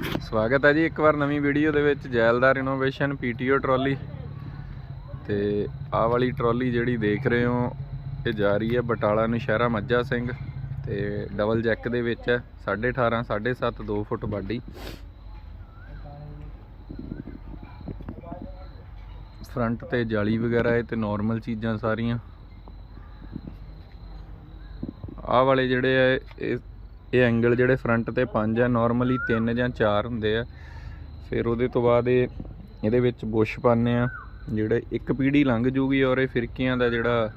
ਸਵਾਗਤ ਹੈ ਜੀ ਇੱਕ ਵਾਰ ਨਵੀਂ ਵੀਡੀਓ ਦੇ ਵਿੱਚ, ਜੈਲਦਾਰ ਇਨੋਵੇਸ਼ਨ ਪੀਟੀਓ ਟਰਾਲੀ। ਤੇ ਆਹ ਵਾਲੀ ਟਰਾਲੀ ਜਿਹੜੀ ਦੇਖ ਰਹੇ ਹੋ, ਇਹ ਜਾ ਰਹੀ ਹੈ ਬਟਾਲਾ ਨਸ਼ਹਿਰਾ ਮੱਝਾ ਸਿੰਘ। ਤੇ ਡਬਲ ਜੈਕ ਦੇ ਵਿੱਚ ਹੈ 18.5 7.5 2 ਫੁੱਟ ਬਾਡੀ। ਫਰੰਟ ਤੇ ਜਾਲੀ ਵਗੈਰਾ ਹੈ ਤੇ ਨਾਰਮਲ ਚੀਜ਼ਾਂ ਸਾਰੀਆਂ। ਆਹ ਵਾਲੇ ਜਿਹੜੇ ਆ ਇਹ ਇਹ ਐਂਗਲ ਜਿਹੜੇ ਫਰੰਟ ਤੇ 5 ਆ ਨਾਰਮਲੀ 3 ਜਾਂ 4 ਹੁੰਦੇ ਆ। ਫਿਰ ਉਹਦੇ ਤੋਂ ਬਾਅਦ ਇਹ, ਇਹਦੇ ਵਿੱਚ ਬੁਸ਼ ਪਾਉਂਦੇ ਆ, ਜਿਹੜੇ ਇੱਕ ਪੀੜੀ ਲੰਘ ਜੂਗੀ ਔਰ ਇਹ ਫਿਰਕੀਆਂ ਦਾ ਜਿਹੜਾ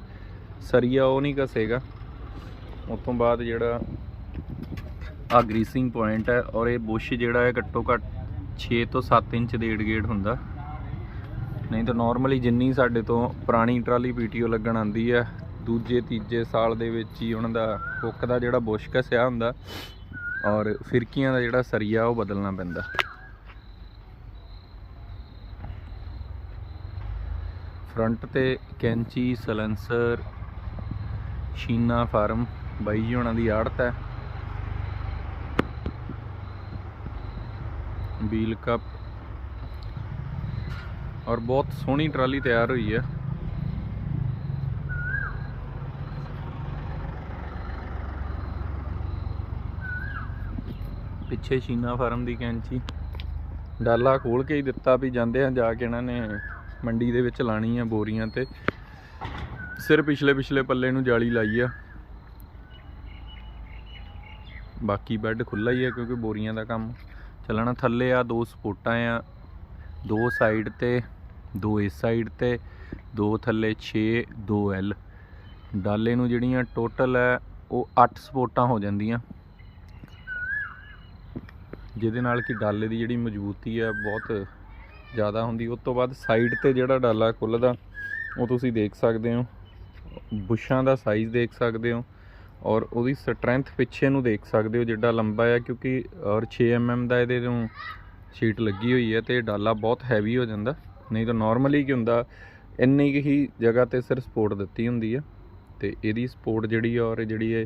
ਸਰੀਆ ਉਹ ਨਹੀਂ ਘਸੇਗਾ। ਉਸ ਤੋਂ ਬਾਅਦ ਜਿਹੜਾ ਆ ਗਰੀਸਿੰਗ ਪੁਆਇੰਟ ਹੈ ਔਰ ਇਹ ਬੁਸ਼ ਜਿਹੜਾ ਹੈ ਘੱਟੋ ਘੱਟ 6 ਤੋਂ 7 ਇੰਚ ਦੇ ਗੇੜ ਹੁੰਦਾ। ਨਹੀਂ ਤਾਂ ਨਾਰਮਲੀ ਜਿੰਨੀ ਸਾਡੇ ਤੋਂ ਪੁਰਾਣੀ ਟਰਾਲੀ ਪੀਟੀਓ ਲੱਗਣ ਆਂਦੀ ਹੈ ਦੂਜੇ, ਤੀਜੇ ਸਾਲ ਦੇ ਵਿੱਚ ਹੀ ਉਹਨਾਂ ਦਾ ਹੁੱਕ ਦਾ ਜਿਹੜਾ ਬੁਸ਼ ਘਸਿਆ ਹੁੰਦਾ ਔਰ ਫਿਰਕੀਆਂ ਦਾ ਜਿਹੜਾ ਸਰੀਆ ਉਹ ਬਦਲਣਾ ਪੈਂਦਾ। ਫਰੰਟ ਤੇ ਕੈਂਚੀ, ਸਲੈਂਸਰ, ਸ਼ੀਨਾ ਫਾਰਮ, ਬਾਈ ਜੀ ਉਹਨਾਂ ਦੀ ਆੜਤ ਹੈ। ਬੀਲ ਕੱਪ। ਔਰ ਬਹੁਤ ਸੋਹਣੀ ਟਰਾਲੀ ਤਿਆਰ ਹੋਈ ਹੈ। ਪਿੱਛੇ ਸ਼ੀਨਾ ਫਾਰਮ ਦੀ ਕੈਂਚੀ। ਡਾਲਾ ਖੋਲ ਕੇ ਹੀ ਦਿੱਤਾ ਵੀ ਜਾਂਦੇ ਆ, ਜਾ ਕੇ ਇਹਨਾਂ ਨੇ ਮੰਡੀ ਦੇ ਵਿੱਚ ਲਾਣੀ ਆ ਬੋਰੀਆਂ ਤੇ। ਸਿਰ ਪਿਛਲੇ ਪਿਛਲੇ ਪੱਲੇ ਨੂੰ ਜਾਲੀ ਲਾਈ ਆ। ਬਾਕੀ ਬੈੱਡ ਖੁੱਲਾ ਹੀ ਆ ਕਿਉਂਕਿ ਬੋਰੀਆਂ ਦਾ ਕੰਮ ਚੱਲਣਾ। ਥੱਲੇ ਆ ਦੋ ਸਪੋਟਾਂ ਆ, ਦੋ ਸਾਈਡ ਤੇ, ਦੋ ਇਸ ਸਾਈਡ ਤੇ, ਦੋ ਥੱਲੇ 6 2 L ਡਾਲੇ ਨੂੰ ਜਿਹੜੀਆਂ ਟੋਟਲ ਹੈ ਉਹ 8 ਸਪੋਟਾਂ ਹੋ ਜਾਂਦੀਆਂ। ਜਿਹਦੇ ਨਾਲ ਕਿ ਡਾਲੇ ਦੀ ਜਿਹੜੀ ਮਜ਼ਬੂਤੀ ਆ ਬਹੁਤ ਜ਼ਿਆਦਾ ਹੁੰਦੀ। ਉਸ ਤੋਂ ਬਾਅਦ ਸਾਈਡ ਤੇ ਜਿਹੜਾ ਡਾਲਾ ਖੁੱਲਦਾ, ਉਹ ਤੁਸੀਂ ਦੇਖ ਸਕਦੇ ਹੋ। ਬੁਸ਼ਾਂ ਦਾ ਸਾਈਜ਼ ਦੇਖ ਸਕਦੇ ਹੋ ਔਰ ਉਹਦੀ ਸਟਰੈਂਥ ਪਿੱਛੇ ਨੂੰ ਦੇਖ ਸਕਦੇ ਹੋ, ਜਿੱਡਾ ਲੰਬਾ ਆ, ਕਿਉਂਕਿ ਔਰ 6 mm ਦਾ ਇਹਦੇ ਨੂੰ ਸ਼ੀਟ ਲੱਗੀ ਹੋਈ ਹੈ ਤੇ ਇਹ ਡਾਲਾ ਬਹੁਤ ਹੈਵੀ ਹੋ ਜਾਂਦਾ। ਨਹੀਂ ਤਾਂ ਨਾਰਮਲੀ ਕੀ ਹੁੰਦਾ, ਇੰਨੀ ਕੁ ਹੀ ਜਗ੍ਹਾ ਤੇ ਸਿਰ ਸਪੋਰਟ ਦਿੱਤੀ ਹੁੰਦੀ ਹੈ ਤੇ ਇਹਦੀ ਸਪੋਰਟ ਜਿਹੜੀ ਆ ਔਰ ਜਿਹੜੀ ਇਹ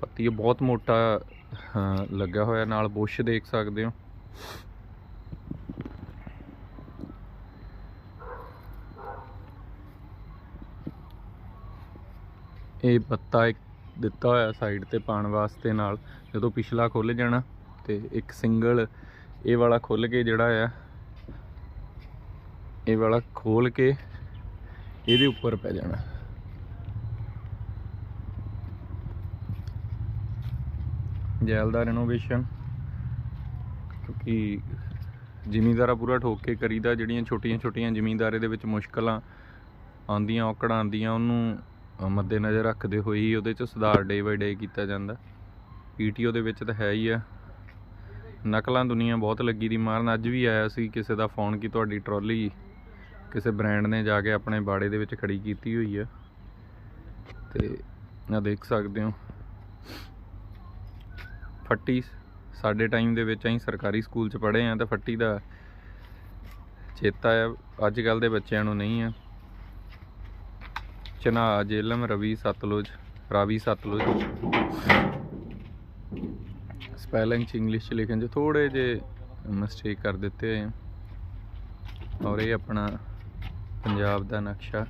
ਪੱਤੀ ਬਹੁਤ ਮੋਟਾ ਅ, ਲੱਗਾ ਹੋਇਆ ਨਾਲ ਬੁਸ਼ ਦੇਖ ਸਕਦੇ ਹੋ। ਇਹ ਪੱਤਾ ਇੱਕ ਦਿੱਤਾ ਹੋਇਆ ਸਾਈਡ ਤੇ ਪਾਣ ਵਾਸਤੇ ਨਾਲ ਜਦੋਂ ਪਿਛਲਾ ਖੁੱਲ ਜਾਣਾ ਤੇ ਇੱਕ ਸਿੰਗਲ ਇਹ ਵਾਲਾ ਖੁੱਲ ਕੇ ਜਿਹੜਾ ਆ ਇਹ ਵਾਲਾ ਖੋਲ ਕੇ ਇਹਦੇ ਉੱਪਰ ਪੈ ਜਾਣਾ। ਜੈਲ ਦਾ ਇਨੋਵੇਸ਼ਨ ਕਿਉਂਕਿ ਜ਼ਿਮੀਂਦਾਰਾ ਪੂਰਾ ਠੋਕ ਕੇ ਕਰੀਦਾ ਜਿਹੜੀਆਂ ਛੋਟੀਆਂ ਛੋਟੀਆਂ ਜ਼ਿਮੀਂਦਾਰੇ ਦੇ ਵਿੱਚ ਮੁਸ਼ਕਲਾਂ ਆਉਂਦੀਆਂ ਔਕੜਾਂ ਆਉਂਦੀਆਂ ਉਹਨੂੰ ਅ, ਮੱਦੇਨਜ਼ਰ ਰੱਖਦੇ ਹੋਏ ਹੀ ਉਹਦੇ ਚ ਸੁਧਾਰ ਡੇ ਬਾਈ ਡੇ ਕੀਤਾ ਜਾਂਦਾ। ਪੀਟੀਓ ਦੇ ਵਿੱਚ ਤਾਂ ਹੈ ਹੀ ਆ। ਨਕਲਾਂ ਦੁਨੀਆ ਬਹੁਤ ਲੱਗੀ ਦੀ ਮਾਰਨ। ਅੱਜ ਵੀ ਆਇਆ ਸੀ ਕਿਸੇ ਦਾ ਫੋਨ ਕਿ ਤੁਹਾਡੀ ਟਰਾਲੀ ਕਿਸੇ ਬ੍ਰਾਂਡ ਨੇ ਜਾ ਕੇ ਆਪਣੇ ਬਾੜੇ ਦੇ ਵਿੱਚ ਖੜੀ ਕੀਤੀ ਹੋਈ ਆ। ਤੇ ਆ ਦੇਖ ਸਕਦੇ ਹੋ। ਫੱਟੀ ਸਾਡੇ ਟਾਈਮ ਦੇ ਵਿੱਚ ਅਸੀਂ ਸਰਕਾਰੀ ਸਕੂਲ ਚ ਪੜ੍ਹੇ ਆ ਤਾਂ ਫੱਟੀ ਦਾ ਚੇਤਾ ਆ, ਅੱਜ ਕੱਲ ਦੇ ਬੱਚਿਆਂ ਨੂੰ ਨਹੀਂ ਆ। ਚਨਾਹ ਜੇਲਮ, ਰਵੀ ਸਤਲੁਜ, ਰਾਵੀ ਸਤਲੁਜ। ਸਪੈਲਿੰਗ ਚ ਇੰਗਲਿਸ਼ ਚ ਲਿਖਣ ਚ ਥੋੜੇ ਜੇ ਮਿਸਟੇਕ ਕਰ ਦਿੱਤੇ ਹੋਏ ਆ। ਔਰ ਇਹ ਆਪਣਾ ਪੰਜਾਬ ਦਾ ਨਕਸ਼ਾ।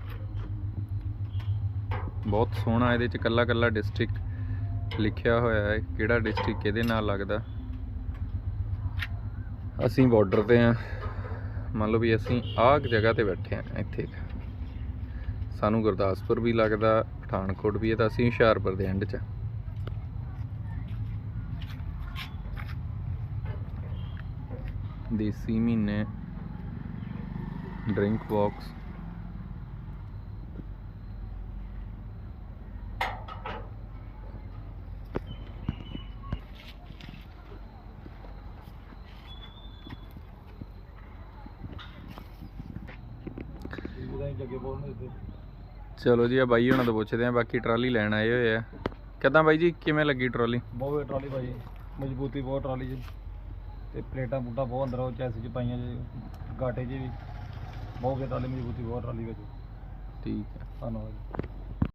ਬਹੁਤ ਸੋਹਣਾ ਇਹਦੇ ਚ ਕੱਲਾ ਕੱਲਾ ਡਿਸਟ੍ਰਿਕਟ ਲਿਖਿਆ ਹੋਇਆ ਹੈ ਕਿਹੜਾ ਡਿਸਟ੍ਰਿਕਟ ਕਿਹਦੇ ਨਾਲ ਲੱਗਦਾ। ਅਸੀਂ ਬਾਰਡਰ ਤੇ ਆ ਮੰਨ ਲਓ ਵੀ ਅਸੀਂ ਆਹ ਜਗ੍ਹਾ ਤੇ ਬੈਠੇ ਆ ਇੱਥੇ। ਸਾਨੂੰ ਗੁਰਦਾਸਪੁਰ ਵੀ ਲੱਗਦਾ, ਪਠਾਨਕੋਟ ਵੀ ਹੈ ਤਾਂ ਅਸੀਂ ਹੁਸ਼ਿਆਰਪੁਰ ਦੇ ਐਂਡ 'ਚ ਆ। ਦੇਸੀ ਮਹੀਨੇ ਡਰਿੰਕ ਬਾਕਸ ਚਲੋ ਜੀ ਆ ਬਾਈ ਹੁਣਾਂ ਤੋਂ ਪੁੱਛਦੇ ਆ ਬਾਕੀ ਟਰਾਲੀ ਲੈਣ ਆਏ ਹੋਏ ਆ। ਕਿੱਦਾਂ ਬਾਈ ਜੀ ਕਿਵੇਂ ਲੱਗੀ ਟਰਾਲੀ? ਬਹੁਤ ਵਧੀਆ ਟਰਾਲੀ ਭਾਜੀ ਮਜ਼ਬੂਤੀ ਬਹੁਤ ਟਰਾਲੀ 'ਚ ਤੇ ਪਲੇਟਾਂ ਪੂਟਾਂ ਬਹੁਤ ਅੰਦਰ ਉਹ ਚੈਸ 'ਚ ਪਾਈਆਂ ਜੀ ਗਾਟੇ 'ਚ ਵੀ। ਬਹੁਤ ਵਧੀਆ ਟਰਾਲੀ ਮਜ਼ਬੂਤੀ ਬਹੁਤ ਟਰਾਲੀ ਵਿੱਚ ਠੀਕ ਹੈ ਧੰਨਵਾਦ ਜੀ।